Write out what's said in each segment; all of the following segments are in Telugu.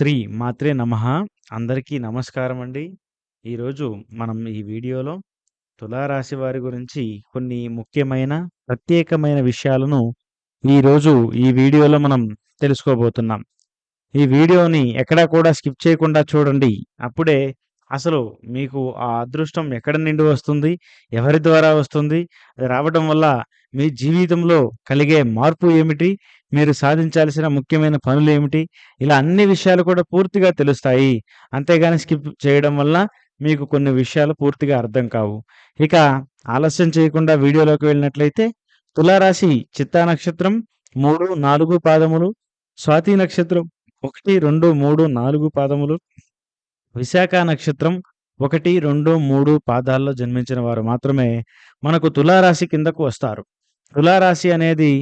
శ్రీ మాత్రే నమ. అందరికీ నమస్కారం అండి ఈరోజు మనం ఈ వీడియోలో తులారాశి వారి గురించి కొన్ని ముఖ్యమైన ప్రత్యేకమైన విషయాలను ఈరోజు ఈ వీడియోలో మనం తెలుసుకోబోతున్నాం. ఈ వీడియోని ఎక్కడా కూడా స్కిప్ చేయకుండా చూడండి. అప్పుడే అసలు మీకు ఆ అదృష్టం ఎక్కడ నుండి వస్తుంది? ఎవరి ద్వారా వస్తుంది? అది రావడం వల్ల మీ జీవితంలో కలిగే మార్పు ఏమిటి? మీరు సాధించాల్సిన ముఖ్యమైన పనులు ఏమిటి? ఇలా అన్ని విషయాలు కూడా పూర్తిగా తెలుస్తాయి. అంతేగాని స్కిప్ చేయడం వల్ల మీకు కొన్ని విషయాలు పూర్తిగా అర్థం కావు. ఇక ఆలస్యం చేయకుండా వీడియోలోకి వెళ్ళినట్లయితే తులారాశి చిత్తా నక్షత్రం మూడు నాలుగు పాదములు స్వాతి నక్షత్రం ఒకటి రెండు మూడు నాలుగు పాదములు విశాఖ నక్షత్రం ఒకటి రెండు మూడు పాదాల్లో జన్మించిన వారు మాత్రమే మనకు తులారాశి కిందకు వస్తారు. తులారాశి అనేది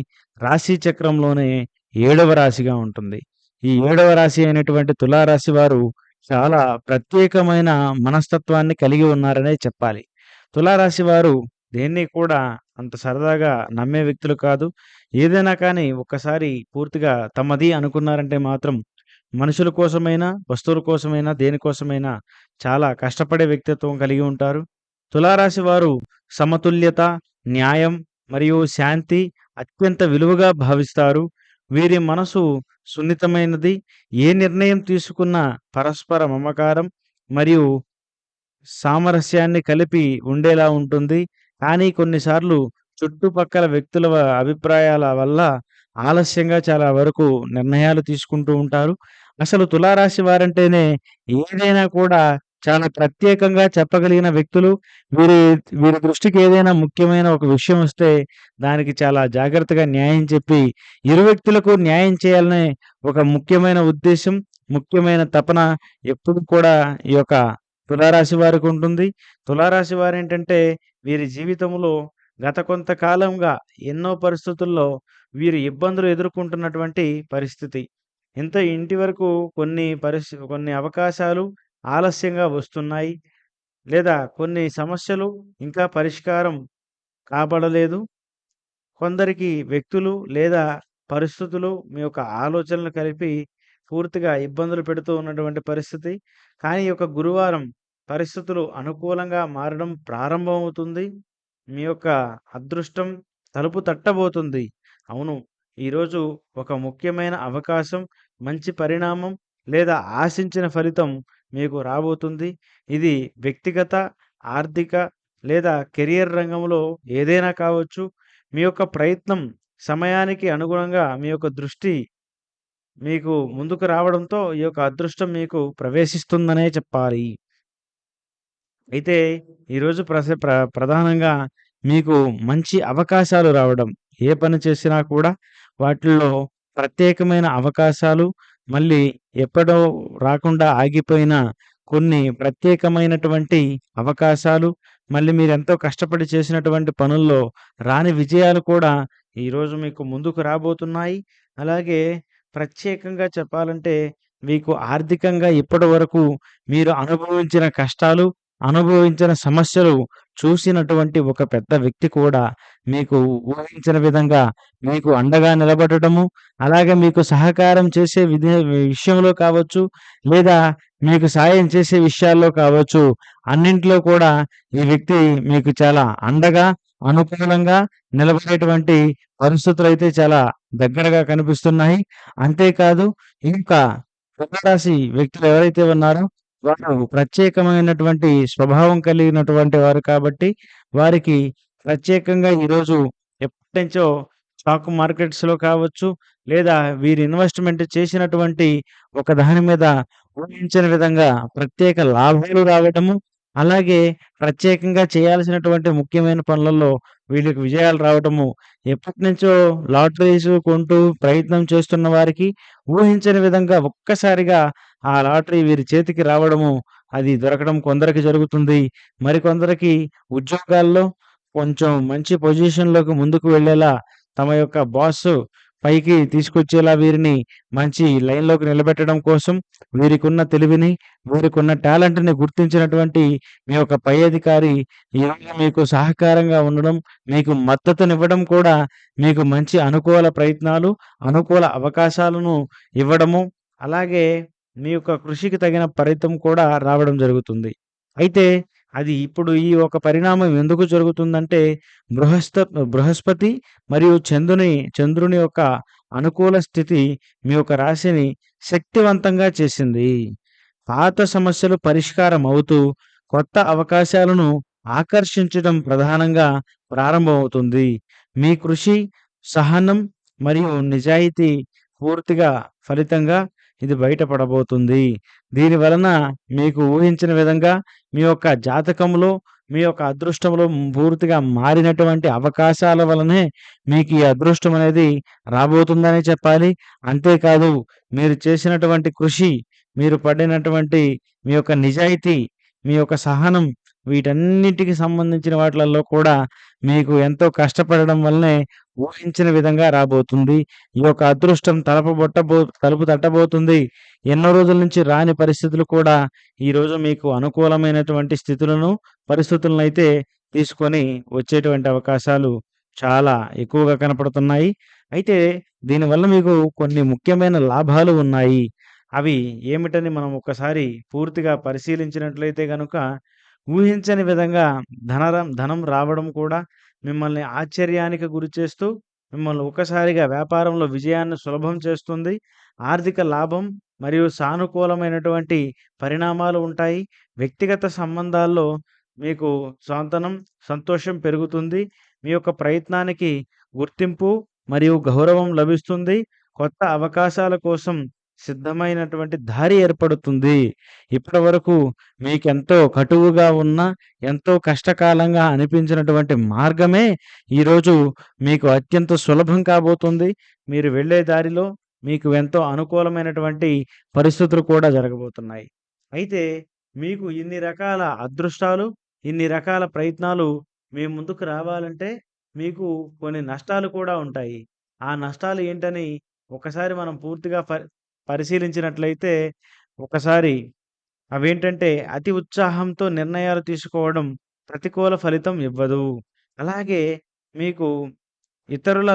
రాశి చక్రంలోనే ఏడవ రాశిగా ఉంటుంది. ఈ ఏడవ రాశి అయినటువంటి తులారాశి వారు చాలా ప్రత్యేకమైన మనస్తత్వాన్ని కలిగి ఉన్నారనే చెప్పాలి. తులారాశి వారు దేన్ని కూడా అంత సరదాగా నమ్మే వ్యక్తులు కాదు. ఏదైనా కానీ ఒక్కసారి పూర్తిగా తమది అనుకున్నారంటే మాత్రం మనుషుల కోసమైనా వస్తువుల కోసమైనా దేనికోసమైనా చాలా కష్టపడే వ్యక్తిత్వం కలిగి ఉంటారు. తులారాశి వారు సమతుల్యత న్యాయం మరియు శాంతి అత్యంత విలువగా భావిస్తారు. వీరి మనసు సున్నితమైనది. ఏ నిర్ణయం తీసుకున్నా పరస్పర మమకారం మరియు సామరస్యాన్ని కలిపి ఉండేలా ఉంటుంది. కానీ కొన్నిసార్లు చుట్టుపక్కల వ్యక్తుల అభిప్రాయాల వల్ల ఆలస్యంగా చాలా వరకు నిర్ణయాలు తీసుకుంటూ ఉంటారు. అసలు తులారాశి వారంటేనే ఏదైనా కూడా చాలా ప్రత్యేకంగా చెప్పగలిగిన వ్యక్తులు వీరి వీరి దృష్టికి ఏదైనా ముఖ్యమైన ఒక విషయం వస్తే దానికి చాలా జాగ్రత్తగా న్యాయం చెప్పి ఇరు వ్యక్తులకు న్యాయం చేయాలనే ఒక ముఖ్యమైన ఉద్దేశం ముఖ్యమైన తపన ఎప్పుడు కూడా ఈ యొక్క తులారాశి వారికి ఉంటుంది. తులారాశి వారు ఏంటంటే వీరి జీవితంలో గత కొంతకాలంగా ఎన్నో పరిస్థితుల్లో వీరు ఇబ్బందులు ఎదుర్కొంటున్నటువంటి పరిస్థితి. ఇంత ఇంటి వరకు కొన్ని పరిస్థి కొన్ని అవకాశాలు ఆలస్యంగా వస్తున్నాయి. లేదా కొన్ని సమస్యలు ఇంకా పరిష్కారం కాబడలేదు. కొందరికి వ్యక్తులు లేదా పరిస్థితులు మీ యొక్క ఆలోచనలు కలిపి పూర్తిగా ఇబ్బందులు పెడుతూ ఉన్నటువంటి పరిస్థితి. కానీ ఈ యొక్క గురువారం పరిస్థితులు అనుకూలంగా మారడం ప్రారంభమవుతుంది. మీ యొక్క అదృష్టం తలుపు తట్టబోతుంది. అవును. ఈరోజు ఒక ముఖ్యమైన అవకాశం మంచి పరిణామం లేదా ఆశించిన ఫలితం మీకు రాబోతుంది. ఇది వ్యక్తిగత ఆర్థిక లేదా కెరియర్ రంగంలో ఏదైనా కావచ్చు. మీ యొక్క ప్రయత్నం సమయానికి అనుగుణంగా మీ యొక్క దృష్టి మీకు ముందుకు రావడంతో ఈ యొక్క అదృష్టం మీకు ప్రవేశిస్తుందనే చెప్పాలి. అయితే ఈరోజు ప్రస ప్ర ప్రధానంగా మీకు మంచి అవకాశాలు రావడం ఏ పని చేసినా కూడా వాటిల్లో ప్రత్యేకమైన అవకాశాలు మళ్ళీ ఎప్పుడో రాకుండా ఆగిపోయిన కొన్ని ప్రత్యేకమైనటువంటి అవకాశాలు మళ్ళీ మీరు ఎంతో కష్టపడి చేసినటువంటి పనుల్లో రాని విజయాలు కూడా ఈరోజు మీకు ముందుకు రాబోతున్నాయి. అలాగే ప్రత్యేకంగా చెప్పాలంటే మీకు ఆర్థికంగా ఇప్పటి వరకు మీరు అనుభవించిన కష్టాలు అనుభవించిన సమస్యలు చూసినటువంటి ఒక పెద్ద వ్యక్తి కూడా మీకు ఊహించిన విధంగా మీకు అండగా నిలబడటము అలాగే మీకు సహకారం చేసే విషయంలో కావచ్చు లేదా మీకు సాయం చేసే విషయాల్లో కావచ్చు అన్నింటిలో కూడా ఈ వ్యక్తి మీకు చాలా అండగా అనుకూలంగా నిలబడేటువంటి పరిస్థితులు అయితే చాలా దగ్గరగా కనిపిస్తున్నాయి. అంతేకాదు ఇంకా తులారాశి వ్యక్తులు ఎవరైతే ఉన్నారో వారు ప్రత్యేకమైనటువంటి స్వభావం కలిగినటువంటి వారు కాబట్టి వారికి ప్రత్యేకంగా ఈరోజు ఎప్పటి నుంచో స్టాక్ మార్కెట్స్లో కావచ్చు లేదా వీరి ఇన్వెస్ట్మెంట్ చేసినటువంటి ఒక దాని మీద ఊహించని విధంగా ప్రత్యేక లాభాలు రావడము అలాగే ప్రత్యేకంగా చేయాల్సినటువంటి ముఖ్యమైన పనులలో వీళ్ళకి విజయాలు రావటము. ఎప్పటి నుంచో లాటరీస్ కొంటూ ప్రయత్నం చేస్తున్న వారికి ఊహించని విధంగా ఒక్కసారిగా ఆ లాటరీ వీరి చేతికి రావడము అది దొరకడం కొందరికి జరుగుతుంది. మరికొందరికి ఉద్యోగాల్లో కొంచెం మంచి పొజిషన్‌లోకి ముందుకు వెళ్ళేలా తమ యొక్క బాస్ పైకి తీసుకొచ్చేలా వీరిని మంచి లైన్‌లోకి నిలబెట్టడం కోసం వీరికున్న తెలివిని, వీరికున్న టాలెంట్‌ని గుర్తించినటువంటి మీ యొక్క పై అధికారి ఈరోజు మీకు సహకారంగా ఉండడం, మీకు మద్దతునివ్వడం కూడా మీకు మంచి అనుకూల ప్రయత్నాలు, అనుకూల అవకాశాలను ఇవ్వడము, అలాగే మీ యొక్క కృషికి తగిన ఫలితం కూడా రావడం జరుగుతుంది. అయితే అది ఇప్పుడు ఈ ఒక పరిణామం ఎందుకు జరుగుతుందంటే బృహస్త బృహస్పతి మరియు చంద్రుని చంద్రుని యొక్క అనుకూల స్థితి మీ యొక్క రాశిని శక్తివంతంగా చేసింది. పాత సమస్యలు పరిష్కారం అవుతూ కొత్త అవకాశాలను ఆకర్షించడం ప్రధానంగా ప్రారంభమవుతుంది. మీ కృషి, సహనం మరియు నిజాయితీ పూర్తిగా ఫలితంగా ఇది బయటపడబోతుంది. దీని వలన మీకు ఊహించిన విధంగా మీ యొక్క జాతకంలో, మీ యొక్క అదృష్టంలో పూర్తిగా మారినటువంటి అవకాశాల వలనే మీకు ఈ అదృష్టం అనేది రాబోతుందనే చెప్పాలి. అంతేకాదు మీరు చేసినటువంటి కృషి, మీరు పడినటువంటి మీ యొక్క నిజాయితీ, మీ యొక్క సహనం వీటన్నిటికి సంబంధించిన వాటిలలో కూడా మీకు ఎంతో కష్టపడడం వల్లనే ఊహించిన విధంగా రాబోతుంది. ఈ యొక్క అదృష్టం తలపబొట్టబో తలుపు తట్టబోతుంది. ఎన్నో రోజుల నుంచి రాని పరిస్థితులు కూడా ఈరోజు మీకు అనుకూలమైనటువంటి స్థితులను, పరిస్థితులనైతే తీసుకొని వచ్చేటువంటి అవకాశాలు చాలా ఎక్కువగా కనపడుతున్నాయి. అయితే దీనివల్ల మీకు కొన్ని ముఖ్యమైన లాభాలు ఉన్నాయి. అవి ఏమిటని మనం ఒక్కసారి పూర్తిగా పరిశీలించినట్లయితే కనుక ఊహించని విధంగా ధనరం ధనం రావడం కూడా మిమ్మల్ని ఆశ్చర్యానికి గురిచేస్తూ, మిమ్మల్ని ఒక్కసారిగా వ్యాపారంలో విజయాన్ని సులభం చేస్తుంది. ఆర్థిక లాభం మరియు సానుకూలమైనటువంటి పరిణామాలు ఉంటాయి. వ్యక్తిగత సంబంధాల్లో మీకు సాంతనం, సంతోషం పెరుగుతుంది. మీ యొక్క ప్రయత్నానికి గుర్తింపు మరియు గౌరవం లభిస్తుంది. కొత్త అవకాశాల కోసం సిద్ధమైనటువంటి దారి ఏర్పడుతుంది. ఇప్పటివరకు మీకెంతో కటువుగా ఉన్న, ఎంతో కష్టకాలంగా అనిపించినటువంటి మార్గమే ఈరోజు మీకు అత్యంత సులభం కాబోతుంది. మీరు వెళ్ళే దారిలో మీకు ఎంతో అనుకూలమైనటువంటి పరిస్థితులు కూడా జరగబోతున్నాయి. అయితే మీకు ఇన్ని రకాల అదృష్టాలు, ఇన్ని రకాల ప్రయత్నాలు మీ ముందుకు రావాలంటే మీకు కొన్ని నష్టాలు కూడా ఉంటాయి. ఆ నష్టాలు ఏంటని ఒకసారి మనం పూర్తిగా పరిశీలించినట్లయితే ఒకసారి అవేంటంటే అతి ఉత్సాహంతో నిర్ణయాలు తీసుకోవడం ప్రతికూల ఫలితం ఇవ్వదు. అలాగే మీకు ఇతరుల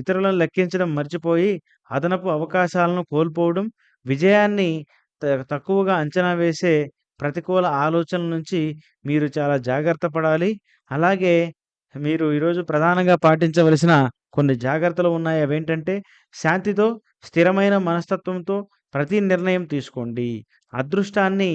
ఇతరులను లెక్కించడం మర్చిపోయి అదనపు అవకాశాలను కోల్పోవడం, విజయాన్ని తక్కువగా అంచనా వేసే ప్రతికూల ఆలోచనల నుంచి మీరు చాలా జాగ్రత్త పడాలి. అలాగే మీరు ఈరోజు ప్రధానంగా పాటించవలసిన కొన్ని జాగ్రత్తలు ఉన్నాయి. అవేంటంటే శాంతితో, స్థిరమైన మనస్తత్వంతో ప్రతి నిర్ణయం తీసుకోండి. అదృష్టాన్ని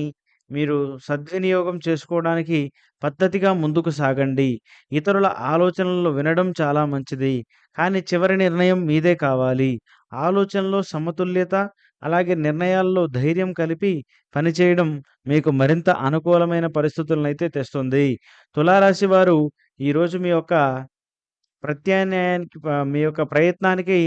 మీరు సద్వినియోగం చేసుకోవడానికి పద్ధతిగా ముందుకు సాగండి. ఇతరుల ఆలోచనలు వినడం చాలా మంచిది. కానీ చివరి నిర్ణయం మీదే కావాలి. ఆలోచనలో సమతుల్యత, అలాగే నిర్ణయాల్లో ధైర్యం కలిపి పనిచేయడం మీకు మరింత అనుకూలమైన పరిస్థితులనైతే తెస్తుంది. తులారాశి వారు ఈరోజు మీ యొక్క ప్రత్యామ్నాయానికి మీ యొక్క ప్రయత్నానికి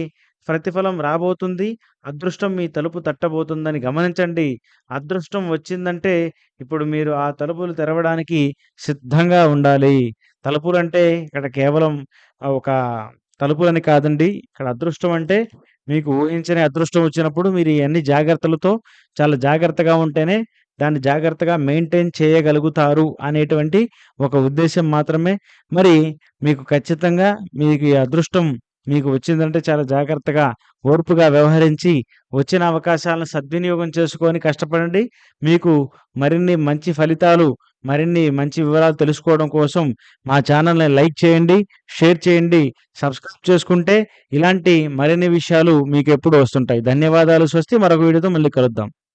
ప్రతిఫలం రాబోతుంది. అదృష్టం మీ తలుపు తట్టబోతుందని గమనించండి. అదృష్టం వచ్చిందంటే ఇప్పుడు మీరు ఆ తలుపులు తెరవడానికి సిద్ధంగా ఉండాలి. తలుపులు అంటే ఇక్కడ కేవలం ఒక తలుపులని కాదండి. ఇక్కడ అదృష్టం అంటే మీకు ఊహించని అదృష్టం వచ్చినప్పుడు మీరు అన్ని జాగ్రత్తలతో చాలా జాగ్రత్తగా ఉంటేనే దాన్ని జాగ్రత్తగా మెయింటైన్ చేయగలుగుతారు అనేటువంటి ఒక ఉద్దేశం మాత్రమే. మరి మీకు ఖచ్చితంగా మీకు ఈ అదృష్టం మీకు వచ్చిందంటే చాలా జాగ్రత్తగా, ఓర్పుగా వ్యవహరించి వచ్చిన అవకాశాలను సద్వినియోగం చేసుకొని కష్టపడండి. మీకు మరిన్ని మంచి ఫలితాలు, మరిన్ని మంచి వివరాలు తెలుసుకోవడం కోసం మా ఛానల్‌ని లైక్ చేయండి, షేర్ చేయండి, సబ్స్క్రైబ్ చేసుకుంటే ఇలాంటి మరిన్ని విషయాలు మీకు ఎప్పుడు వస్తుంటాయి. ధన్యవాదాలు. స్వస్తి. మరొక వీడియోతో మళ్ళీ కలుద్దాం.